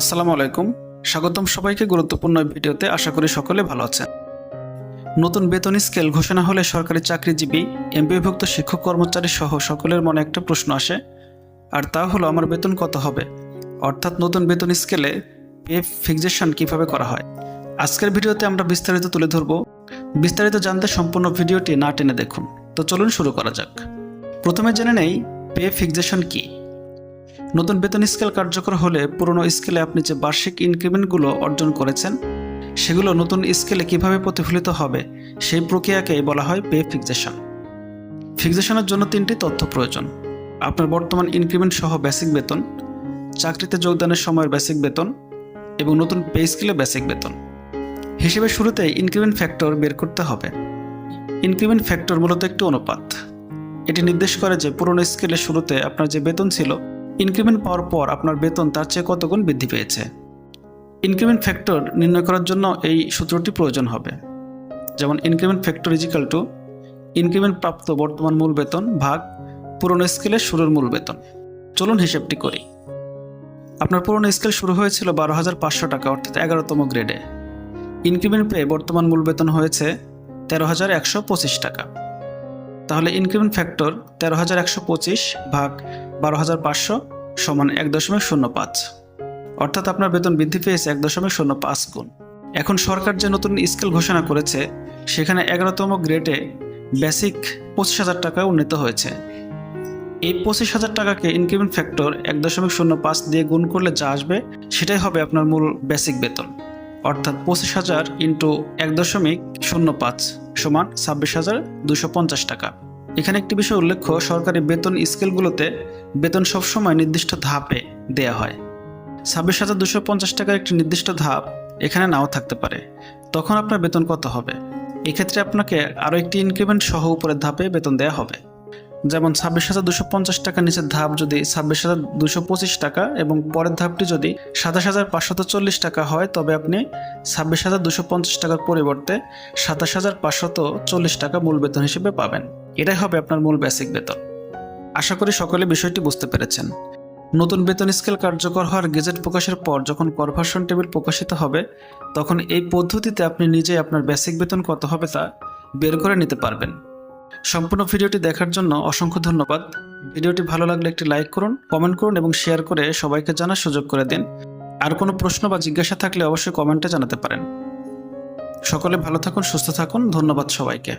আসসালামু আলাইকুম। স্বাগতম সবাইকে গুরুত্বপূর্ণ ভিডিওতে আশা করি সকলে ভালো আছেন। নতুন বেতন স্কেল ঘোষণা হলে সরকারি চাকরিজীবী এমপিভুক্ত শিক্ষক কর্মচারী সহ সকলের মনে একটা প্রশ্ন আসে, আর তা হলো, আমার বেতন কত হবে? অর্থাৎ নতুন বেতন স্কেলে পে ফিক্সেশন কীভাবে করা হয়? আজকের ভিডিওতে আমরা বিস্তারিত তুলে ধরব। বিস্তারিত জানতে সম্পূর্ণ ভিডিওটি না টেনে দেখুন। তো চলুন শুরু করা যাক। প্রথমে জেনে নেই, পে ফিক্সেশন কী? নতুন বেতন স্কেল কার্যকর হলে পুরনো স্কেলে আপনি যে বার্ষিক ইনক্রিমেন্টগুলো অর্জন করেছেন, সেগুলো নতুন স্কেলে কীভাবে প্রতিফলিত হবে, সেই প্রক্রিয়াকে বলা হয় পে ফিক্সেশন। ফিক্সেশনের জন্য তিনটি তথ্য প্রয়োজন। আপনার বর্তমান ইনক্রিমেন্ট সহ বেসিক বেতন, চাকরিতে যোগদানের সময়ের বেসিক বেতন, এবং নতুন পে স্কেলে বেসিক বেতন। হিসেবে শুরুতে ইনক্রিমেন্ট ফ্যাক্টর বের করতে হবে। ইনক্রিমেন্ট ফ্যাক্টর মূলত একটি অনুপাত। এটি নির্দেশ করে যে পুরনো স্কেলের শুরুতে আপনার যে বেতন ছিল ইনক্রিমেন্ট পাওয়ার পর আপনার বেতন তার চেয়ে কতগুণ বৃদ্ধি পেয়েছে? ইনক্রিমেন্ট ফ্যাক্টর নির্ণয় করার জন্য এই সূত্রটি প্রয়োজন হবে। যেমন increment factor equal to increment প্রাপ্ত বর্তমান মূল বেতন ভাগ পুরনো স্কেলের শুরুর মূল বেতন। চলুন হিসেবটি করি। আপনার পুরনো স্কেল শুরু হয়েছিল বারো হাজার পাঁচশো টাকা, অর্থাৎ এগারোতম গ্রেডে ইনক্রিমেন্ট পেয়ে বর্তমান মূল বেতন হয়েছে তেরো হাজার একশো পঁচিশ টাকা। তাহলে ইনক্রিমেন্ট ফ্যাক্টর তেরো হাজার একশো পঁচিশ ভাগ বারো হাজার পাঁচশো সমান এক দশমিক শূন্য পাঁচ। অর্থাৎ আপনার বেতন বৃদ্ধি পেয়েছে এক দশমিক শূন্য পাঁচ গুণ। এখন সরকার যে নতুন স্কেল ঘোষণা করেছে, সেখানে এগারোতম গ্রেডে বেসিক পঁচিশ হাজার টাকায় উন্নীত হয়েছে। এই পঁচিশ হাজার টাকাকে ইনক্রিমেন্ট ফ্যাক্টর এক দশমিক শূন্য পাঁচ দিয়ে গুণ করলে যা আসবে, সেটাই হবে আপনার মূল বেসিক বেতন। অর্থাৎ পঁচিশ হাজার ইন্টু এক দশমিক শূন্য পাঁচ সমান ছাব্বিশ হাজার দুশো পঞ্চাশ টাকা। এখানে একটি বিষয় উল্লেখ্য, সরকারি বেতন স্কেলগুলোতে বেতন সবসময় নির্দিষ্ট ধাপে দেয়া হয়। ছাব্বিশ হাজার দুশো পঞ্চাশ টাকার একটি নির্দিষ্ট ধাপ এখানে নাও থাকতে পারে। তখন আপনার বেতন কত হবে? এক্ষেত্রে আপনাকে আরও একটি ইনক্রিমেন্ট সহ উপরের ধাপে বেতন দেওয়া হবে। যেমন ছাব্বিশ হাজার দুশো পঞ্চাশ টাকা নিচের ধাপ যদি ছাব্বিশ হাজার দুশো পঁচিশ টাকা এবং পরের ধাপটি যদি সাতাশ হাজার পাঁচশত চল্লিশ টাকা হয়, তবে আপনি ছাব্বিশ হাজার দুশো পঞ্চাশ টাকার পরিবর্তে সাতাশ হাজার পাঁচশত চল্লিশ টাকা মূল বেতন হিসেবে পাবেন। এটাই হবে আপনার মূল বেসিক বেতন। আশা করি সকলে বিষয়টি বুঝতে পেরেছেন। নতুন বেতন স্কেল কার্যকর হওয়ার গেজেট প্রকাশের পর যখন কনভার্সন টেবিল প্রকাশিত হবে, তখন এই পদ্ধতিতে আপনি নিজে আপনার বেসিক বেতন কত হবে তা বের করে নিতে পারবেন। সম্পূর্ণ ভিডিওটি দেখার জন্য অসংখ্য ধন্যবাদ। ভিডিওটি ভালো লাগলে একটি লাইক করুন কমেন্ট করুন এবং শেয়ার করে সবাইকে জানার সুযোগ করে দিন। আর কোনো প্রশ্ন বা জিজ্ঞাসা থাকলে অবশ্যই কমেন্টে জানাতে পারেন। সকলে ভালো থাকুন, সুস্থ থাকুন, ধন্যবাদ সবাইকে।